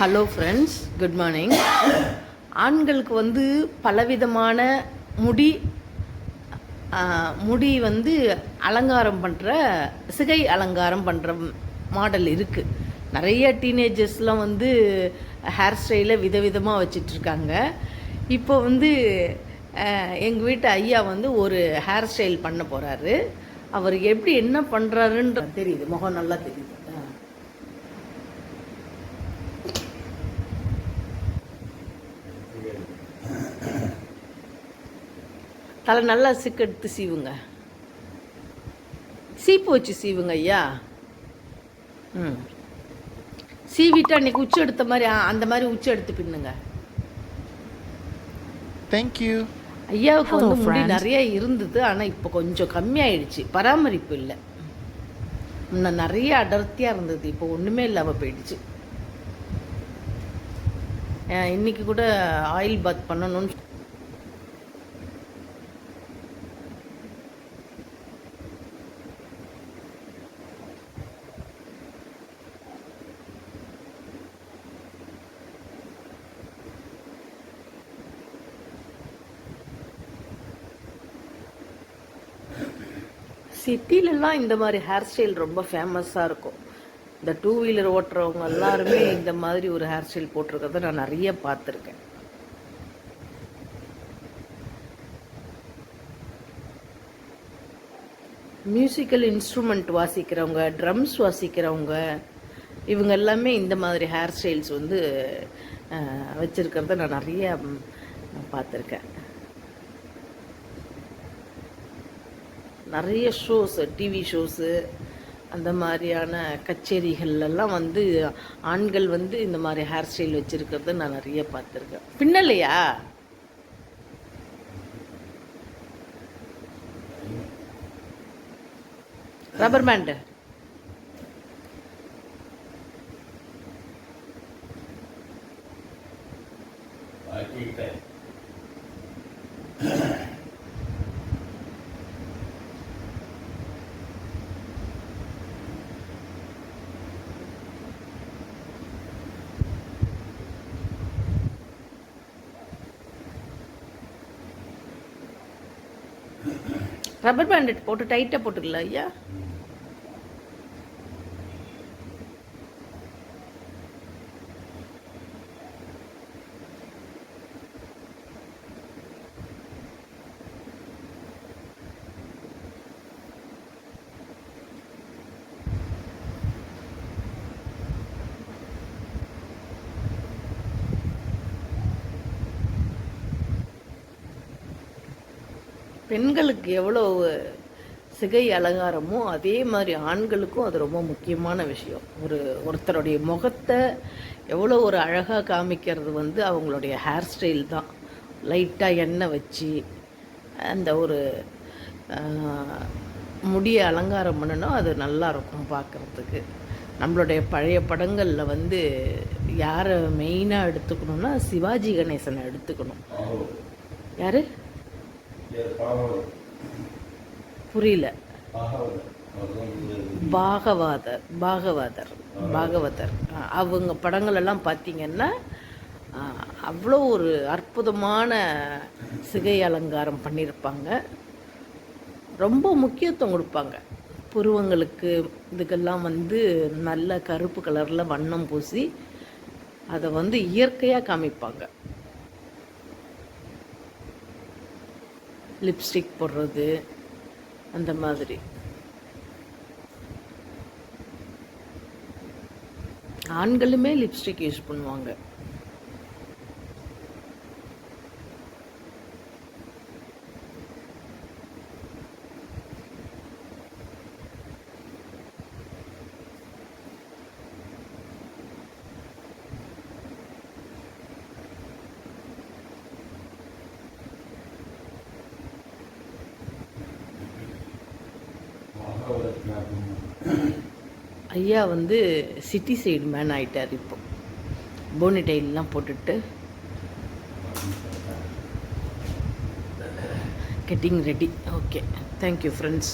Hello friends good morning ஆண்களுக்கு வந்து பலவிதமான முடி முடி வந்து அலங்காரம் பண்ணுற சிகை அலங்காரம் பண்ணுற மாடல் இருக்குது நிறைய டீனேஜர்ஸ்லாம் வந்து ஹேர் ஸ்டைலை விதவிதமாக வச்சிட்ருக்காங்க. இப்போ வந்து எங்கள் வீட்டு ஐயா வந்து ஒரு ஹேர் ஸ்டைல் பண்ண போகிறாரு அவர் எப்படி என்ன பண்ணுறாருன்ற தெரியுது. முகம் நல்லா தெரியுது. தலை நல்லா சிக்கு எடுத்து சீவுங்க. சீப்பு வச்சு சீவுங்க ஐயா. ம். சீவிட்டு அன்னைக்கு உச்சி எடுத்த மாதிரி அந்த மாதிரி உச்சி எடுத்து பின்னுங்க. Thank you. ஐயாவுக்கு வந்து முடி. நிறைய இருந்தது ஆனால் இப்போ கொஞ்சம் கம்மியாயிடுச்சு. பராமரிப்பு இல்லை. முன்ன நிறைய அடர்த்தியாக இருந்தது இப்போ ஒன்றுமே இல்லாமல் போயிடுச்சு. இன்னைக்கு கூட ஆயில் பாத் பண்ணணும்னு சிட்டிலலாம் இந்த மாதிரி ஹேர் ஸ்டைல் ரொம்ப ஃபேமஸாக இருக்கும். இந்த டூ வீலர் ஓட்டுறவங்க எல்லாருமே இந்த மாதிரி ஒரு ஹேர் ஸ்டைல் போட்டிருக்கிறத நான் நிறைய பார்த்துருக்கேன். மியூசிக்கல் இன்ஸ்ட்ருமெண்ட் வாசிக்கிறவங்க ட்ரம்ஸ் வாசிக்கிறவங்க இவங்க எல்லாமே இந்த மாதிரி ஹேர் ஸ்டைல்ஸ் வந்து வச்சுருக்கிறத நான் நிறைய பார்த்துருக்கேன். நிறைய ஷோஸ் டிவி ஷோஸு அந்த மாதிரியான கச்சேரிகள்லாம் வந்து ஆண்கள் வந்து இந்த மாதிரி ஹேர் ஸ்டைல் வச்சுருக்கிறத நான் நிறைய பார்த்துருக்கேன். பின்னலையா? ரப்பர் பேண்டு ரப்பர் பேண்டட் போட்டு டைட்டாக போட்டுக்கலாம் ஐயா? பெண்களுக்கு எவ்வளோ சிகை அலங்காரமோ அதே மாதிரி ஆண்களுக்கும் அது ரொம்ப முக்கியமான விஷயம். ஒரு ஒருத்தருடைய முகத்தை எவ்வளோ ஒரு அழகாக காமிக்கிறது வந்து அவங்களுடைய ஹேர் ஸ்டைல் தான். லைட்டாக எண்ணெய் வச்சு அந்த ஒரு முடியை அலங்காரம் பண்ணணும் அது நல்லா இருக்கும் பார்க்குறதுக்கு. நம்மளுடைய பழைய படங்களில் வந்து யாரை மெயினாக எடுத்துக்கணும்னா சிவாஜி கணேசனை எடுத்துக்கணும். யாரு? புரியல. பாகவாதர் பாகவதர். பாகவதர் அவங்க படங்கள் எல்லாம் பார்த்தீங்கன்னா அவ்வளோ ஒரு அற்புதமான சிகை அலங்காரம் பண்ணியிருப்பாங்க. ரொம்ப முக்கியத்துவம் கொடுப்பாங்க. புருவங்களுக்கு இதுக்கெல்லாம் வந்து நல்ல கருப்பு கலரில் வண்ணம் பூசி அதை வந்து இயற்கையாக காமிப்பாங்க. லிப்ஸ்டிக் போடுறது அந்த மாதிரி. ஆண்களுமே லிப்ஸ்டிக் யூஸ் பண்ணுவாங்க. ஐயா வந்து சிட்டி சைடு மேன் ஆகிட்டார் இப்போ. போனி டைல்லாம் போட்டுட்டு. Getting ready okay thank you friends